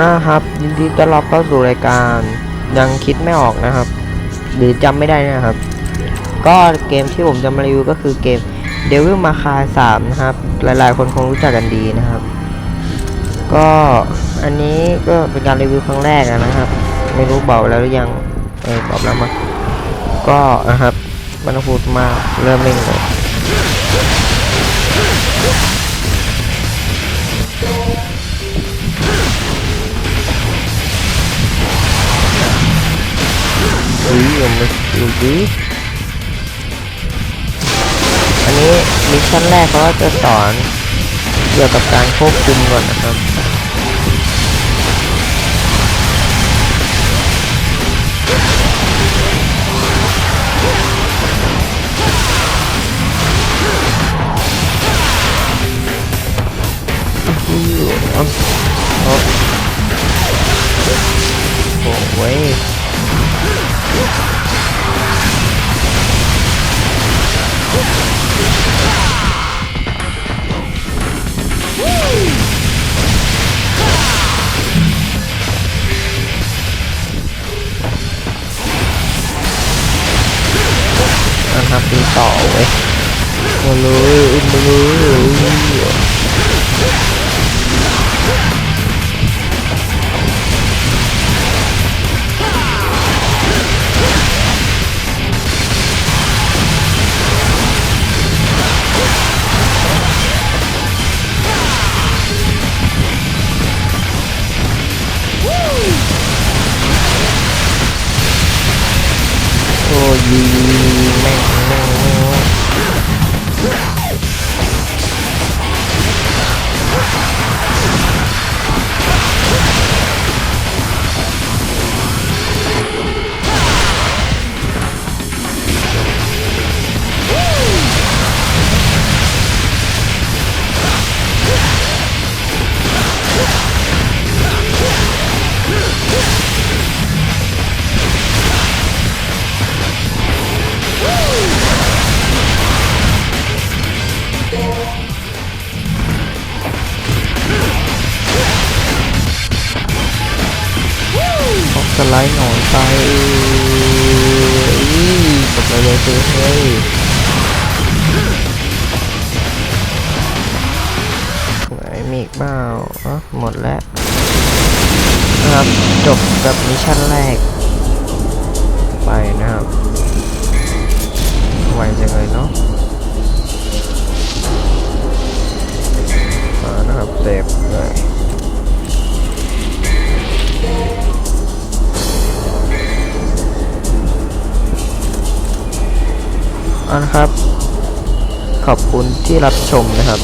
นะครับ ยินดีต้อนรับเข้าสู่รายการยังคิดไม่ออกนะครับ หรือจำไม่ได้นะครับ ก็เกมที่ผมจะมารีวิวก็คือเกม Devil May Cry 3 นะครับ หลายๆ คนคงรู้จักกันดีนะครับ ก็อันนี้ก็เป็นการรีวิวครั้งแรกนะครับ ไม่รู้เบาแล้วหรือยังเออตอบแล้วมั้งก็นะครับไมันพูดมาเริ่มเล่นเลย ยยังไม่ดูดิอันนี้มิชชั่นแรกเขาจะสอนเกี่ยวกับการควบคุมก่อนนะครับอื้ออ๋ออ๋อโอ้ย ตีต่อเว้ยมาเลยมาเลย สไลด์หนอนไปอีกดไปเลยคือเฮ้ยไหนมีอีกเปล่าอ๋อหมดแล้วนะครับจบกับมิชชั่นแรก ไปนะครับ ไวจังเลยเนาะ นะครับ ขอบคุณที่รับชมนะครับ